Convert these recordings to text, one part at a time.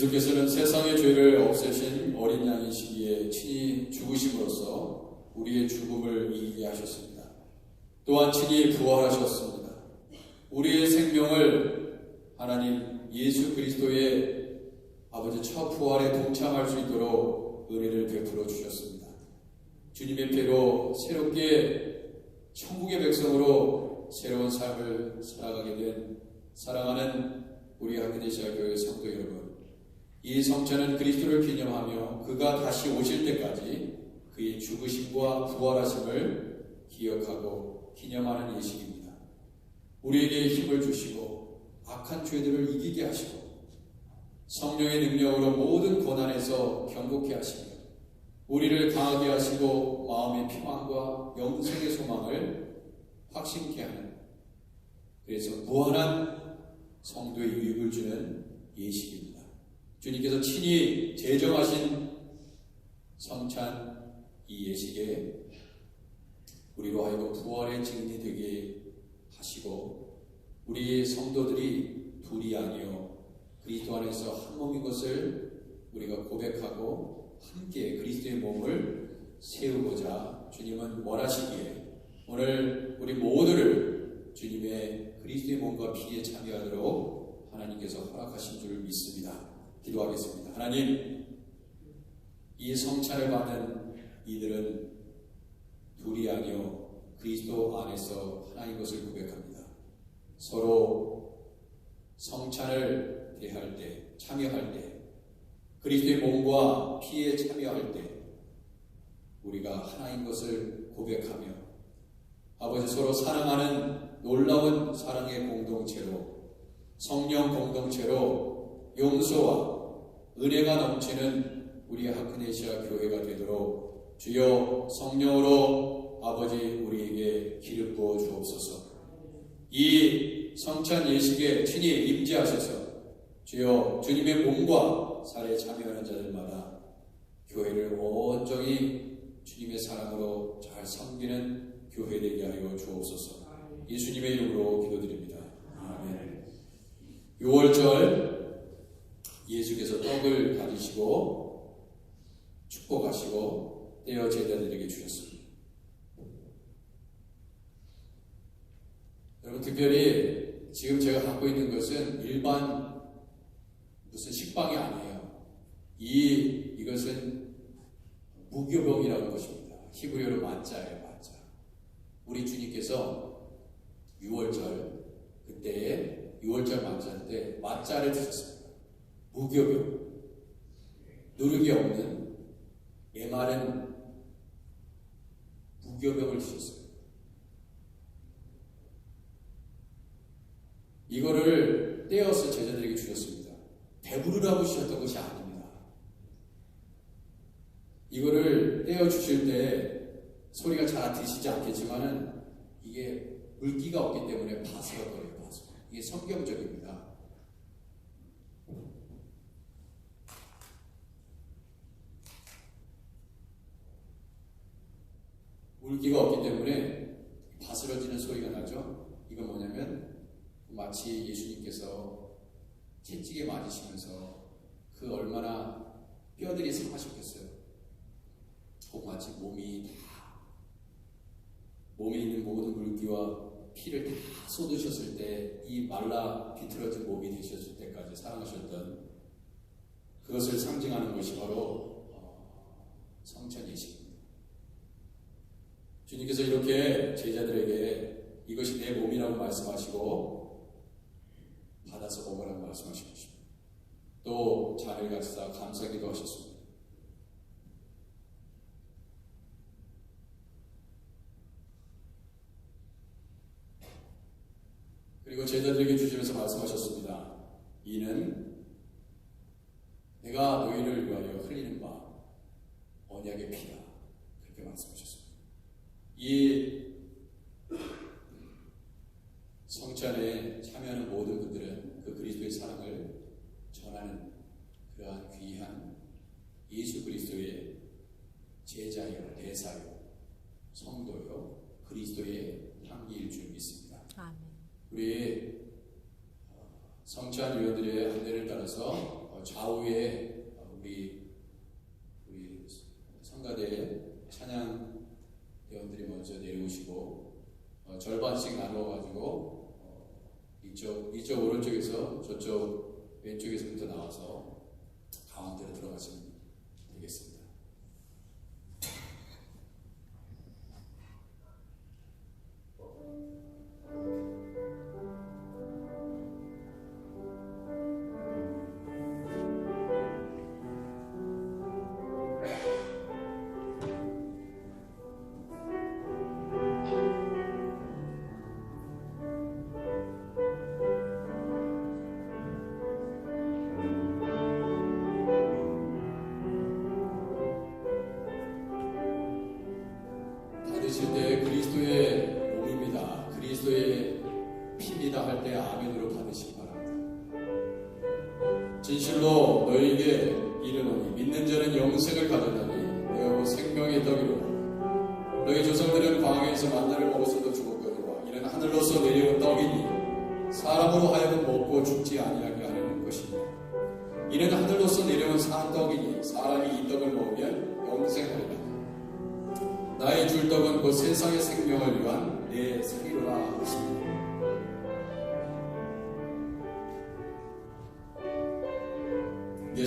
예수께서는 세상의 죄를 없애신 어린 양이시기에 친히 죽으심으로써 우리의 죽음을 이기게 하셨습니다. 또한 친히 부활하셨습니다. 우리의 생명을 하나님 예수 그리스도의 아버지 첫 부활에 동참할 수 있도록 은혜를 베풀어 주셨습니다. 주님의 피로 새롭게 천국의 백성으로 새로운 삶을 살아가게 된 사랑하는 우리 아그네시아 교회 성도 여러분 이 성찬은 그리스도를 기념하며 그가 다시 오실 때까지 그의 죽으심과 부활하심을 기억하고 기념하는 예식입니다. 우리에게 힘을 주시고 악한 죄들을 이기게 하시고 성령의 능력으로 모든 고난에서 경고케 하시며 우리를 강하게 하시고 마음의 피망과 영생의 소망을 확신케 하는 그래서 무한한 성도의 유익을 주는 예식입니다. 주님께서 친히 제정하신 성찬 이 예식에 우리로 하여금 부활의 증인이 되게 하시고 우리 성도들이 둘이 아니요 그리스도 안에서 한 몸인 것을 우리가 고백하고 함께 그리스도의 몸을 세우고자 주님은 원하시기에 오늘 우리 모두를 주님의 그리스도의 몸과 피에 참여하도록 하나님께서 허락하신 줄 믿습니다. 기도하겠습니다. 하나님, 이 성찬을 받는 이들은 둘이 아니요 그리스도 안에서 하나인 것을 고백합니다. 서로 성찬을 대할 때, 참여할 때, 그리스도의 몸과 피에 참여할 때, 우리가 하나인 것을 고백하며 아버지 서로 사랑하는 놀라운 사랑의 공동체로 성령 공동체로 용서와 은혜가 넘치는 우리 하크네시아 교회가 되도록 주여 성령으로 아버지 우리에게 기름 부어 주옵소서. 이 성찬 예식에 친히 임재하셔서 주여 주님의 몸과 살에 참여하는 자들마다 교회를 온전히 주님의 사랑으로 잘 섬기는 교회 되게 하여 주옵소서. 예수님의 이름으로 기도드립니다. 아멘. 6월절 예수께서 떡을 가지시고 축복하시고 떼어 제자들에게 주셨습니다. 여러분 특별히 지금 제가 갖고 있는 것은 일반 무슨 식빵이 아니에요. 이 이것은 무교병이라는 것입니다. 히브리어로 만자예요, 만자. 우리 주님께서 6월절 그때에 6월절 만자 때 만자를 드셨습니다. 무교병, 누룩이 없는 메마른 무교병을 드셨어요. 이거를 떼어서 제자들에게 주셨습니다. 배부르라고 주셨던 것이 아닙니다. 이거를 떼어 주실 때 소리가 잘 들리시지 않겠지만은 이게 물기가 없기 때문에 바스락거려요. 바스락. 이게 성경적입니다. 물기가 없기 때문에 바스러지는 소리가 나죠. 이건 뭐냐면 마치 예수님께서 채찍에 맞으시면서 그 얼마나 뼈들이 상하셨겠어요. 그 마치 몸이 다 몸에 있는 모든 물기와 피를 다 쏟으셨을 때 이 말라 비틀어진 몸이 되셨을 때까지 사랑하셨던 그것을 상징하는 것이 바로 어, 성찬 예식입니다. 주님께서 이렇게 제자들에게 이것이 내 몸이라고 말씀하시고 받아서 먹으라고 말씀하신 것입니다. 또 잔을 가지사 감사기도 하셨습니다. 그리고 제자들에게 주시면서 말씀하셨습니다. 이는 내가 너희를 위하여 흘리는 바 언약의 피다. 그렇게 말씀하셨습니다. 이 성찬에 참여하는 모든 분들은 그 그리스도의 사랑을 전하는 그러한 귀한 예수 그리스도의 제자요, 대사요, 성도요, 그리스도의 향기일 줄 믿습니다. 아멘. 우리 어, 성찬 위원들의 안내를 따라서 어, 좌우에 어, 우리 우리 성가대 찬양 대원들이 먼저 내려오시고 어, 절반씩 나누어가지고 어, 이쪽 이쪽 오른쪽에서 저쪽 왼쪽에서부터 나와서 가운데로 들어가시면 진실로 너희에게 이르노니 믿는 자는 영생을 가졌나니 내가 곧 생명의 떡이로다. 너희 조상들은 광야에서 만나를 먹어서도 죽었거니와 이는 하늘로서 내려온 떡이니 사람으로 하여금 먹고 죽지 아니하게 하려는 것이니 이는 하늘로서 내려온 산 떡이니 사람이 이 떡을 먹으면 영생하리라. 나의 줄 떡은 곧 세상의 생명을 위한 내 살이로라 하십니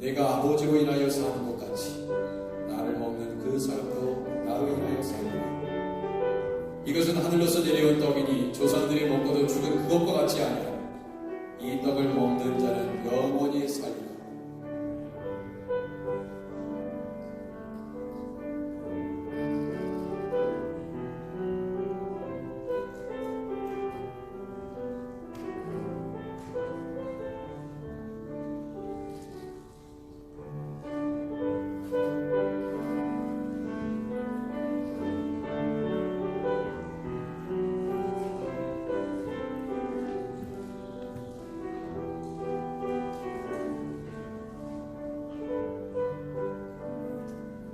내가 아버지로 인하여 사는 것 같이 나를 먹는 그 사람도 나로 인하여 살리라. 이것은 하늘로서 내려온 떡이니 조상들이 먹고도 죽은 그것과 같이 아니라 이 떡을 먹는 자는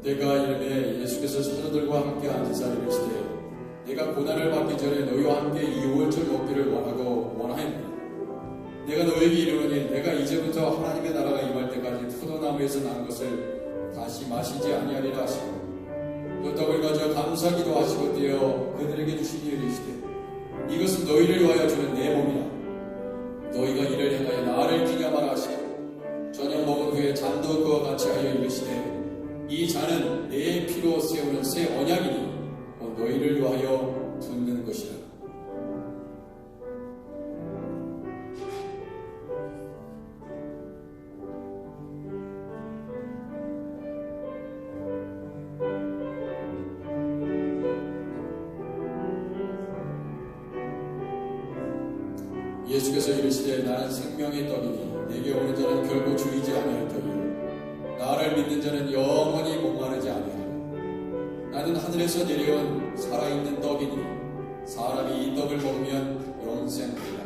때가 이름에 예수께서 사도들과 함께 앉으사 이르시되 내가 고난을 받기 전에 너희와 함께 이 오월절 먹기를 원하고 원하였노라 내가 너희에게 이르노니 내가 이제부터 하나님의 나라가 임할 때까지 포도나무에서 난 것을 다시 마시지 아니하리라 하시고 또 떡을 가져 감사기도 하시고 떼어 그들에게 주시니 이르시되 이것은 너희를 위하여 주는 내 몸이라. 너희가 이를 행하여 나를 기념하라 하시고 저녁 먹은 후에 잔도 그와 같이 하여 이르시되 이 잔은 내 피로 세우는 새 언약이니 곧 너희를 위하여 붓는 것이라. 예수께서 이르시되 나는 생명의 떡이니 내게 오는 자는 결코 줄이지 아니할 터이요 나를 믿는 자는 영 나는 하늘에서 내려온 살아있는 떡이니 사람이 이 떡을 먹으면 영생하리라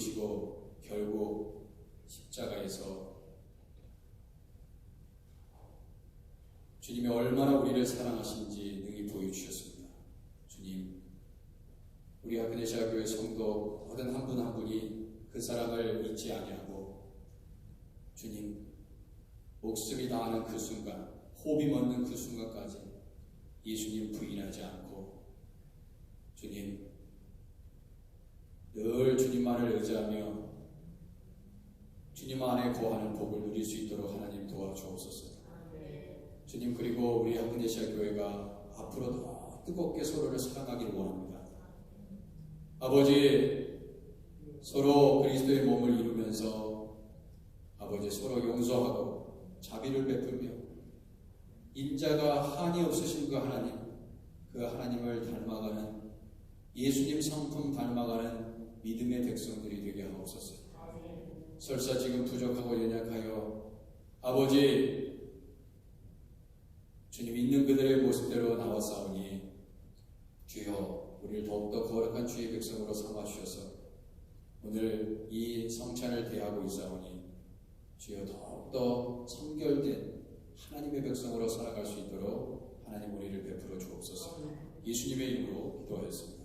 옷을 입으시고 결국 십자가에서 주님이 얼마나 우리를 사랑하신지 능히 보여주셨습니다. 주님, 우리 아그네시아 교회 성도 모든 한 분 한 분이 그 사랑을 잊지 아니하고 주님 목숨이 다하는 그 순간, 호흡이 멎는 그 순간까지 예수님 부인하지 않고 주님 늘 주님만을 의지하며 주님 안에 거하는 복을 누릴 수 있도록 하나님 도와주옵소서. 주님 그리고 우리 한국예시아 교회가 앞으로 더 뜨겁게 서로를 사랑하기를 원합니다. 아버지 서로 그리스도의 몸을 이루면서 아버지 서로 용서하고 자비를 베풀며 인자가 한이 없으신 그 하나님 그 하나님을 닮아가는 예수님 성품 닮아가는 믿음의 백성들이 되게 하옵소서. 설사 지금 부족하고 연약하여 아버지 주님 있는 그들의 모습대로 나왔사오니 주여 우리를 더욱더 거룩한 주의 백성으로 삼아 주셔서 오늘 이 성찬을 대하고 있사오니 주여 더욱더 성결된 하나님의 백성으로 살아갈 수 있도록 하나님 우리를 베풀어 주옵소서 예수님의 이름으로 기도하였습니다.